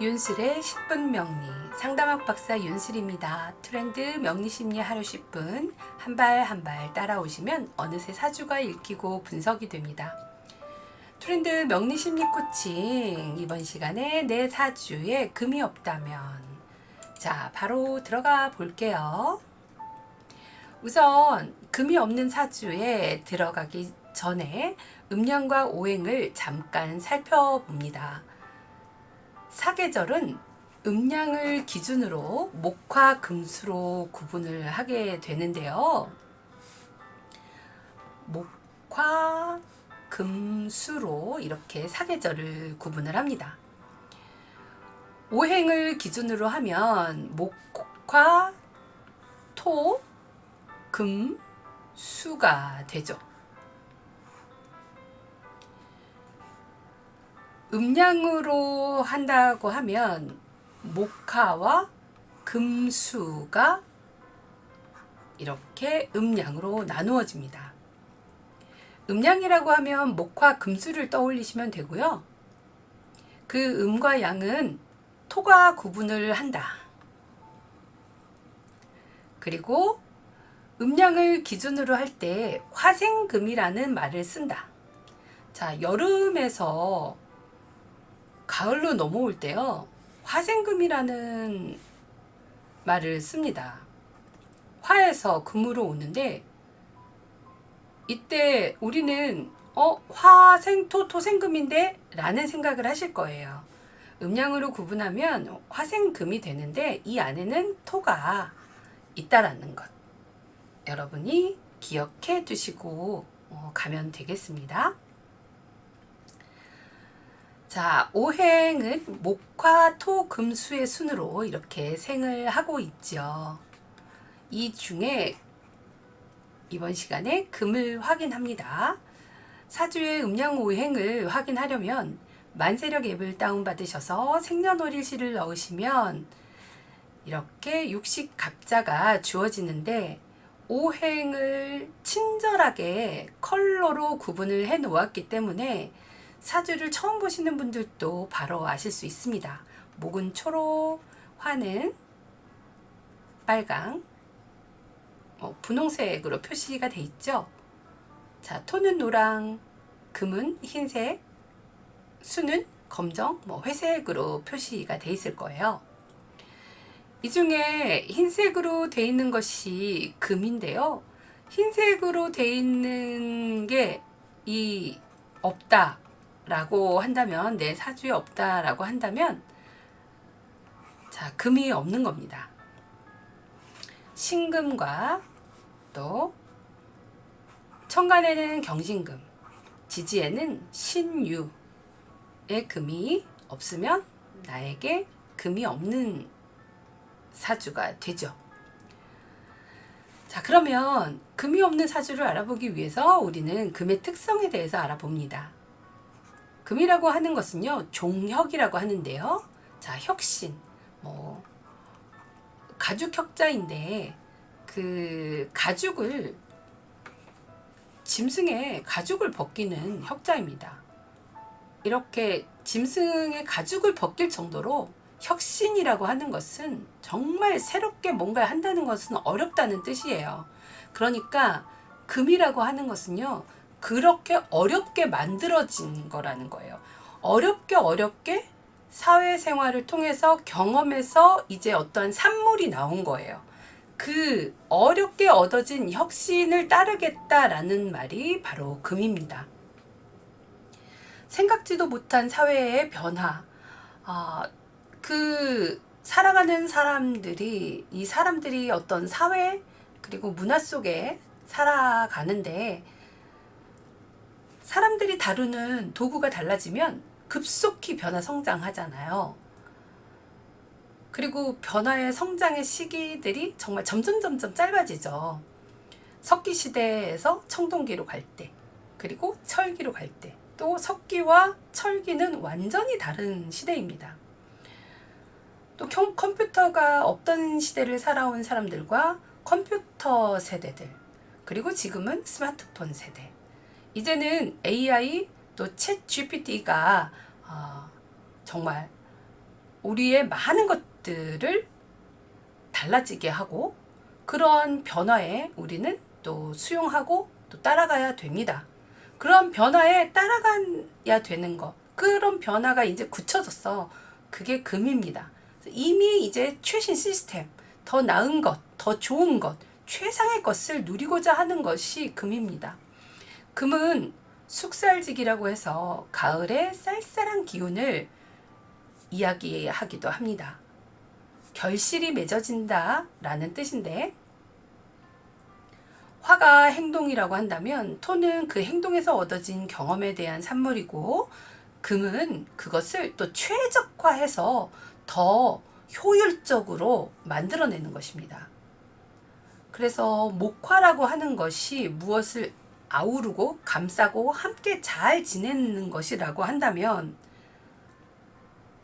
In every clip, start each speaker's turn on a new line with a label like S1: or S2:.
S1: 윤슬의 10분 명리 상담학 박사 윤슬입니다. 트렌드 명리 심리 하루 10분 한 발 한 발 따라오시면 어느새 사주가 읽히고 분석이 됩니다. 트렌드 명리 심리 코칭 이번 시간에 내 사주에 금이 없다면 자 바로 들어가 볼게요. 우선 금이 없는 사주에 들어가기 전에 음양과 오행을 잠깐 살펴봅니다. 사계절은 음양을 기준으로 목화 금수로 구분을 하게 되는데요. 목화 금수로 이렇게 사계절을 구분을 합니다. 오행을 기준으로 하면 목화 토, 금, 수가 되죠. 음양으로 한다고 하면 목화와 금수가 이렇게 음양으로 나누어집니다. 음양이라고 하면 목화 금수를 떠올리시면 되고요. 그 음과 양은 토가 구분을 한다. 그리고 음양을 기준으로 할 때 화생금이라는 말을 쓴다. 자, 여름에서 가을로 넘어올 때요. 화생금이라는 말을 씁니다. 화에서 금으로 오는데 이때 우리는 어 화생토 토생금인데 라는 생각을 하실 거예요. 음양으로 구분하면 화생금이 되는데 이 안에는 토가 있다라는 것. 여러분이 기억해 두시고 어, 가면 되겠습니다. 자, 오행은 목화, 토, 금수의 순으로 이렇게 생을 하고 있죠. 이 중에 이번 시간에 금을 확인합니다. 사주의 음양 오행을 확인하려면 만세력 앱을 다운받으셔서 생년월일시를 넣으시면 이렇게 육식 갑자가 주어지는데 오행을 친절하게 컬러로 구분을 해 놓았기 때문에 사주를 처음 보시는 분들도 바로 아실 수 있습니다. 목은 초록, 화는 빨강, 어, 분홍색으로 표시가 돼 있죠. 자, 토는 노랑, 금은 흰색, 수는 검정, 뭐 회색으로 표시가 돼 있을 거예요. 이 중에 흰색으로 돼 있는 것이 금인데요. 흰색으로 돼 있는 게 이 없다 라고 한다면 내 사주에 없다 라고 한다면 자 금이 없는 겁니다. 신금과 또 천간에는 경신금, 지지에는 신유의 금이 없으면 나에게 금이 없는 사주가 되죠. 자, 그러면 금이 없는 사주를 알아보기 위해서 우리는 금의 특성에 대해서 알아봅니다. 금이라고 하는 것은요, 종혁이라고 하는데요. 자, 혁신, 뭐, 가죽 혁자인데, 그, 가죽을, 짐승의 가죽을 벗기는 혁자입니다. 이렇게 짐승의 가죽을 벗길 정도로 혁신이라고 하는 것은 정말 새롭게 뭔가 한다는 것은 어렵다는 뜻이에요. 그러니까 금이라고 하는 것은요, 그렇게 어렵게 만들어진 거라는 거예요. 어렵게 어렵게 사회생활을 통해서 경험해서 이제 어떤 산물이 나온 거예요. 그 어렵게 얻어진 혁신을 따르겠다라는 말이 바로 금입니다. 생각지도 못한 사회의 변화, 아, 그 살아가는 사람들이 이 사람들이 어떤 사회 그리고 문화 속에 살아가는데 사람들이 다루는 도구가 달라지면 급속히 변화 성장하잖아요. 그리고 변화의 성장의 시기들이 정말 점점 점점 짧아지죠. 석기 시대에서 청동기로 갈 때, 그리고 철기로 갈 때, 또 석기와 철기는 완전히 다른 시대입니다. 또 컴- 컴퓨터가 없던 시대를 살아온 사람들과 컴퓨터 세대들, 그리고 지금은 스마트폰 세대. 이제는 AI 또 챗 GPT가 어, 정말 우리의 많은 것들을 달라지게 하고 그런 변화에 우리는 또 수용하고 또 따라가야 됩니다. 그런 변화에 따라가야 되는 것. 그런 변화가 이제 굳혀졌어. 그게 금입니다. 이미 이제 최신 시스템, 더 나은 것, 더 좋은 것, 최상의 것을 누리고자 하는 것이 금입니다. 금은 숙살직이라고 해서 가을의 쌀쌀한 기운을 이야기하기도 합니다. 결실이 맺어진다 라는 뜻인데 화가 행동이라고 한다면 토는 그 행동에서 얻어진 경험에 대한 산물이고 금은 그것을 또 최적화해서 더 효율적으로 만들어내는 것입니다. 그래서 목화라고 하는 것이 무엇을 아우르고 감싸고 함께 잘 지내는 것이라고 한다면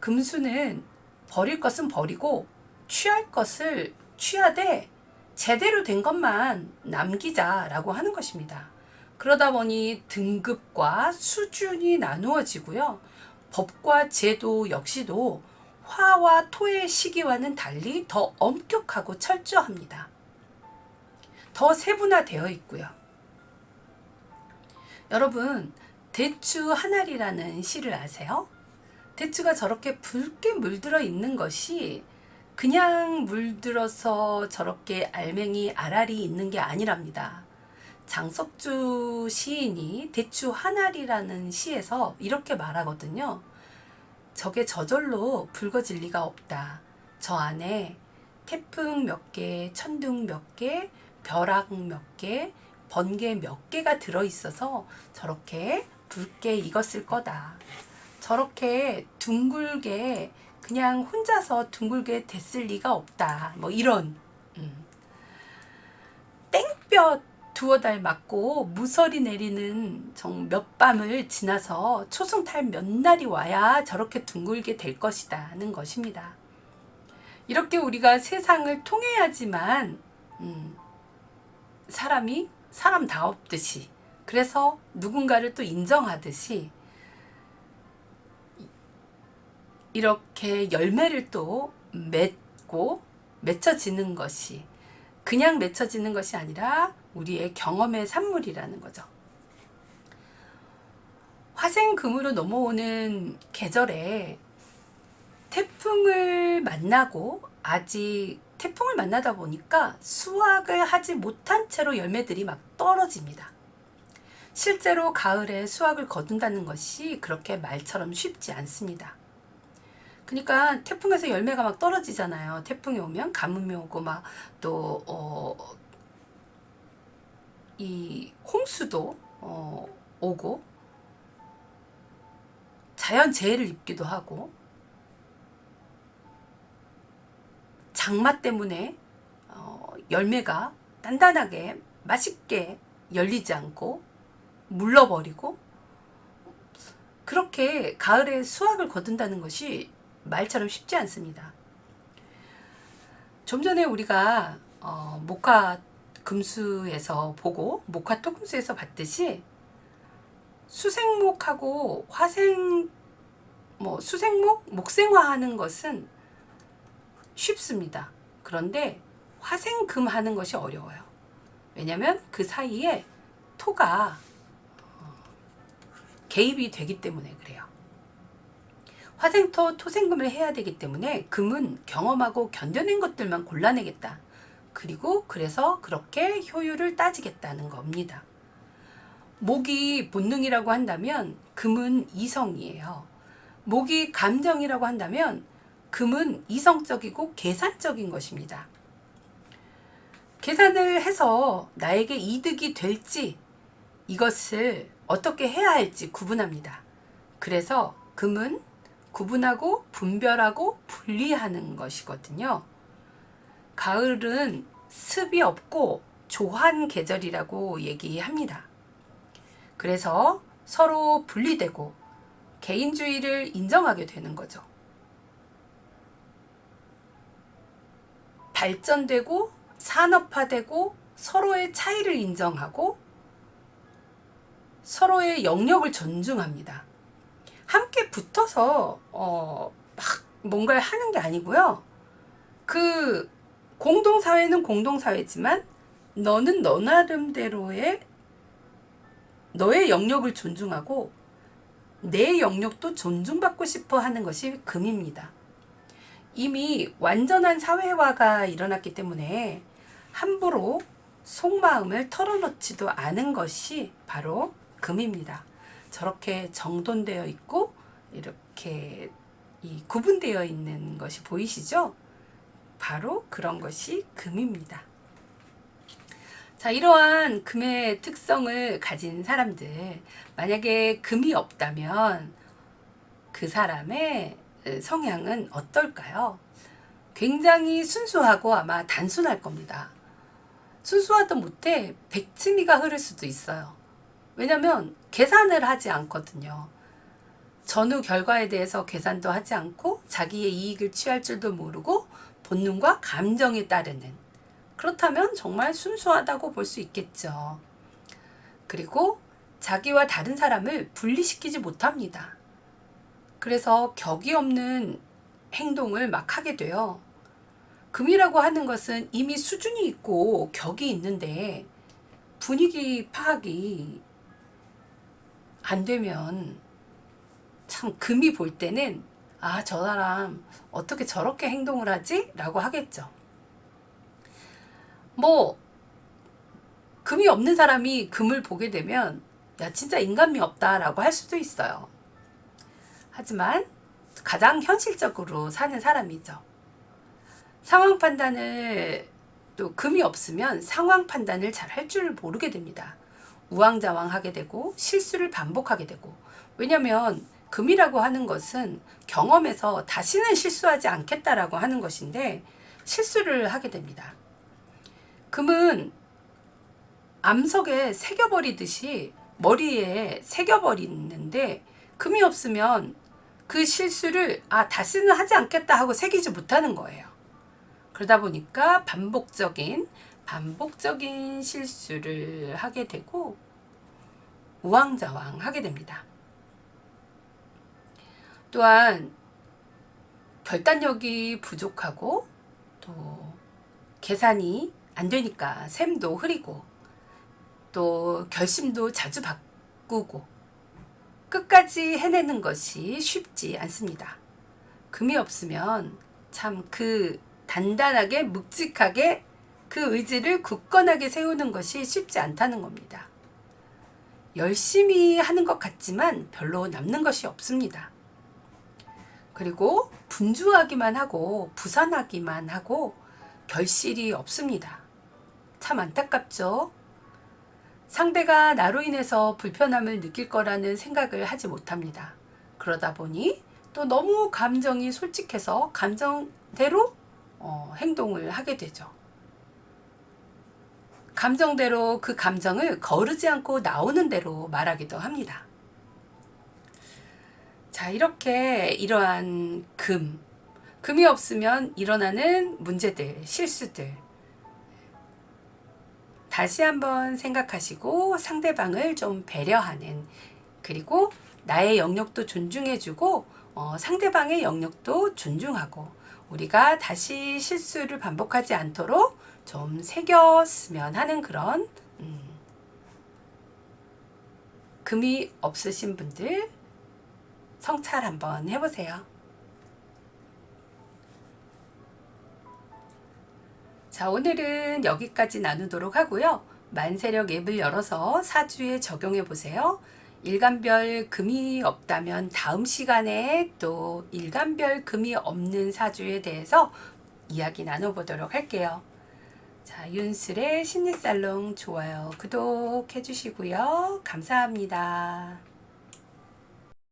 S1: 금수는 버릴 것은 버리고 취할 것을 취하되 제대로 된 것만 남기자라고 하는 것입니다. 그러다 보니 등급과 수준이 나누어지고요. 법과 제도 역시도 화와 토의 시기와는 달리 더 엄격하고 철저합니다. 더 세분화되어 있고요. 여러분, 대추 하나리라는 시를 아세요? 대추가 저렇게 붉게 물들어 있는 것이 그냥 물들어서 저렇게 알맹이 알알이 있는 게 아니랍니다. 장석주 시인이 대추 하나리라는 시에서 이렇게 말하거든요. 저게 저절로 붉어질 리가 없다. 저 안에 태풍 몇 개, 천둥 몇 개, 벼락 몇 개, 번개 몇 개가 들어있어서 저렇게 붉게 익었을 거다. 저렇게 둥글게 그냥 혼자서 둥글게 됐을 리가 없다. 뭐 이런 음. 땡볕 두어 달 맞고 무설이 내리는 정몇 밤을 지나서 초승달 몇 날이 와야 저렇게 둥글게 될 것이다는 것입니다. 이렇게 우리가 세상을 통해야지만 음, 사람이 사람다웠듯이 그래서 누군가를 또 인정하듯이 이렇게 열매를 또 맺고 맺혀지는 것이 그냥 맺혀지는 것이 아니라 우리의 경험의 산물이라는 거죠. 화생금으로 넘어오는 계절에 태풍을 만나고 아직 태풍을 만나다 보니까 수확을 하지 못한 채로 열매들이 막 떨어집니다. 실제로 가을에 수확을 거둔다는 것이 그렇게 말처럼 쉽지 않습니다. 그러니까 태풍에서 열매가 막 떨어지잖아요. 태풍이 오면 가뭄이 오고 막 또 어, 이 홍수도 어, 오고 자연 재해를 입기도 하고 장마 때문에 어, 열매가 단단하게 맛있게 열리지 않고 물러버리고 그렇게 가을에 수확을 거둔다는 것이 말처럼 쉽지 않습니다. 좀 전에 우리가 어, 목화 금수에서 보고 목화 토금수에서 봤듯이 수생목하고 화생 뭐 수생목 목생화하는 것은 쉽습니다. 그런데 화생금 하는 것이 어려워요. 왜냐하면 그 사이에 토가 어, 개입이 되기 때문에 그래요. 화생토 토생금을 해야 되기 때문에 금은 경험하고 견뎌낸 것들만 골라내겠다. 그리고 그래서 그렇게 효율을 따지겠다는 겁니다. 목이 본능이라고 한다면 금은 이성이에요. 목이 감정이라고 한다면 금은 이성적이고 계산적인 것입니다. 계산을 해서 나에게 이득이 될지 이것을 어떻게 해야 할지 구분합니다. 그래서 금은 구분하고 분별하고 분리하는 것이거든요. 가을은 습이 없고 조한 계절이라고 얘기합니다. 그래서 서로 분리되고 개인주의를 인정하게 되는 거죠. 발전되고 산업화되고 서로의 차이를 인정하고 서로의 영역을 존중합니다. 함께 붙어서 어, 막 뭔가를 하는 게 아니고요. 그 공동사회는 공동사회지만 너는 너 나름대로의 너의 영역을 존중하고 내 영역도 존중받고 싶어 하는 것이 금입니다. 이미 완전한 사회화가 일어났기 때문에 함부로 속마음을 털어놓지도 않은 것이 바로 금입니다. 저렇게 정돈되어 있고 이렇게 이 구분되어 있는 것이 보이시죠? 바로 그런 것이 금입니다. 자, 이러한 금의 특성을 가진 사람들, 만약에 금이 없다면 그 사람의 성향은 어떨까요? 굉장히 순수하고 아마 단순할 겁니다. 순수하다 못해 백치미가 흐를 수도 있어요. 왜냐면 계산을 하지 않거든요. 전후 결과에 대해서 계산도 하지 않고 자기의 이익을 취할 줄도 모르고 본능과 감정에 따르는 그렇다면 정말 순수하다고 볼 수 있겠죠. 그리고 자기와 다른 사람을 분리시키지 못합니다. 그래서 격이 없는 행동을 막 하게 돼요. 금이라고 하는 것은 이미 수준이 있고 격이 있는데 분위기 파악이 안 되면 참 금이 볼 때는 아, 저 사람 어떻게 저렇게 행동을 하지? 라고 하겠죠. 뭐, 금이 없는 사람이 금을 보게 되면 야, 진짜 인간미 없다 라고 할 수도 있어요. 하지만 가장 현실적으로 사는 사람이죠. 상황 판단을 또 금이 없으면 상황 판단을 잘 할 줄 모르게 됩니다. 우왕좌왕하게 되고 실수를 반복하게 되고 왜냐면 금이라고 하는 것은 경험에서 다시는 실수하지 않겠다라고 하는 것인데 실수를 하게 됩니다. 금은 암석에 새겨버리듯이 머리에 새겨버리는데 금이 없으면 그 실수를 아 다시는 하지 않겠다 하고 새기지 못하는 거예요. 그러다 보니까 반복적인 반복적인 실수를 하게 되고 우왕좌왕 하게 됩니다. 또한 결단력이 부족하고 또 계산이 안 되니까 셈도 흐리고 또 결심도 자주 바꾸고 끝까지 해내는 것이 쉽지 않습니다. 금이 없으면 참 그 단단하게 묵직하게 그 의지를 굳건하게 세우는 것이 쉽지 않다는 겁니다. 열심히 하는 것 같지만 별로 남는 것이 없습니다. 그리고 분주하기만 하고 부산하기만 하고 결실이 없습니다. 참 안타깝죠? 상대가 나로 인해서 불편함을 느낄 거라는 생각을 하지 못합니다. 그러다 보니 또 너무 감정이 솔직해서 감정대로 어, 행동을 하게 되죠. 감정대로 그 감정을 거르지 않고 나오는 대로 말하기도 합니다. 자, 이렇게 이러한 금, 금이 없으면 일어나는 문제들, 실수들. 다시 한번 생각하시고 상대방을 좀 배려하는, 그리고 나의 영역도 존중해주고, 어, 상대방의 영역도 존중하고, 우리가 다시 실수를 반복하지 않도록 좀 새겼으면 하는 그런, 음, 금이 없으신 분들, 성찰 한번 해보세요. 자, 오늘은 여기까지 나누도록 하고요. 만세력 앱을 열어서 사주에 적용해 보세요. 일간별 금이 없다면 다음 시간에 또 일간별 금이 없는 사주에 대해서 이야기 나눠보도록 할게요. 자, 윤슬의 심리살롱 좋아요, 구독해 주시고요. 감사합니다.